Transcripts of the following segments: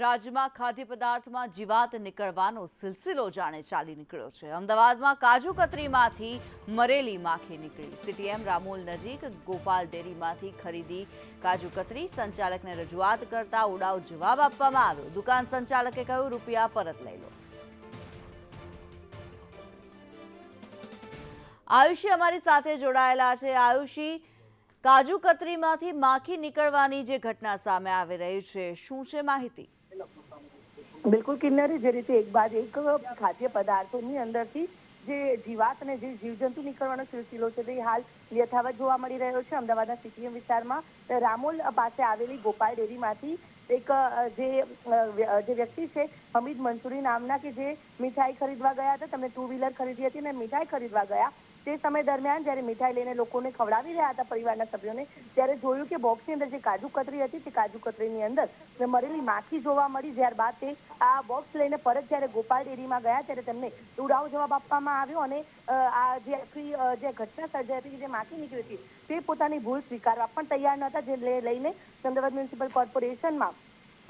રાજ્યમાં ખાદ્ય પદાર્થમાં જીવાત નીકળવાનો સિલસિલો જાણે ચાલી નીકળ્યો છે. અમદાવાદમાં કાજુ કતરીમાંથી મરેલી માખી નીકળી. સીટીએમ રામોલ નજીક ગોપાલ ડેરીમાંથી ખરીદી કાજુ કતરી સંચાલકને રજૂઆત કરતા ઉડાવ જવાબ આપવામાં આવ્યો. દુકાન સંચાલકે કહ્યું, રૂપિયા પરત લઈ લો. આયુષી અમારી સાથે જોડાયેલા છે. આયુષી, કાજુ કતરીમાંથી માખી નીકળવાની જે ઘટના સામે આવી રહી છે, શું છે માહિતી? બિલકુલ કિન્નરી જે રીતે એક બાદ એક ખાદ્ય પદાર્થોની અંદરથી જે જીવાત અને જે જીવજંતુ નીકળવાનો સિલસિલો છે તે હાલ યથાવત જોવા મળી રહ્યો છે. અમદાવાદના સીટીએમ વિસ્તારમાં રામોલ પાસે આવેલી ગોપાલ ડેરીમાંથી એક જે જે વ્યક્તિ છે, હમીદ મંસૂરી નામના કે જે મીઠાઈ ખરીદવા ગયા હતા. તમે ટુ વ્હીલર ખરીદી હતી અને મીઠાઈ ખરીદવા ગયા. તે સમય દરમિયાન જ્યારે મીઠાઈ લઈને લોકોને ખવડાવી રહ્યા હતા પરિવારના સભ્યોને, ત્યારે જોયું કે બોક્સની અંદર જે કાજુ કતરી હતી, તે કાજુ કતરીની અંદર મરેલી માખી જોવા મળી. ત્યારબાદ તે આ બોક્સ લઈને પરત જ્યારે ગોપાલ ડેરીમાં ગયા, ત્યારે તેમને ઉડાવ જવાબ આપવામાં આવ્યો અને આ જે આખી જે ઘટના સર્જાઈ હતી જે માખી નીકળી હતી, તે પોતાની ભૂલ સ્વીકારવા પણ તૈયાર નહોતા. જે લઈ- લઈને અમદાવાદ મ્યુનિસિપલ કોર્પોરેશનમાં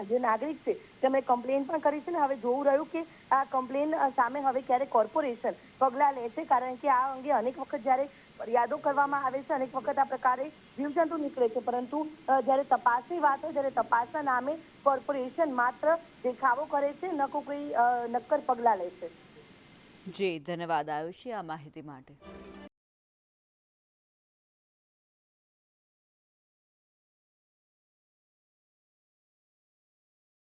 જે નાગરિક છે, તેમણે કમ્પ્લેન પણ કરી છે ને હવે જોવું રહ્યું કે આ કમ્પ્લેન સામે હવે ક્યારે કોર્પોરેશન પગલાં લે છે, કારણ કે આ અંગે અનેક વખત જ્યારે ફરિયાદો કરવામાં આવે છે, અનેક વખત આ પ્રકારે જીવજંતુ નીકળે છે. પરંતુ જ્યારે તપાસની વાત હોય, જ્યારે તપાસના નામે કોર્પોરેશન માત્ર દેખાવો કરે છે, ન કોઈ નક્કર પગલાં લે છે. જી, ધન્યવાદ આયુષી આ માહિતી માટે.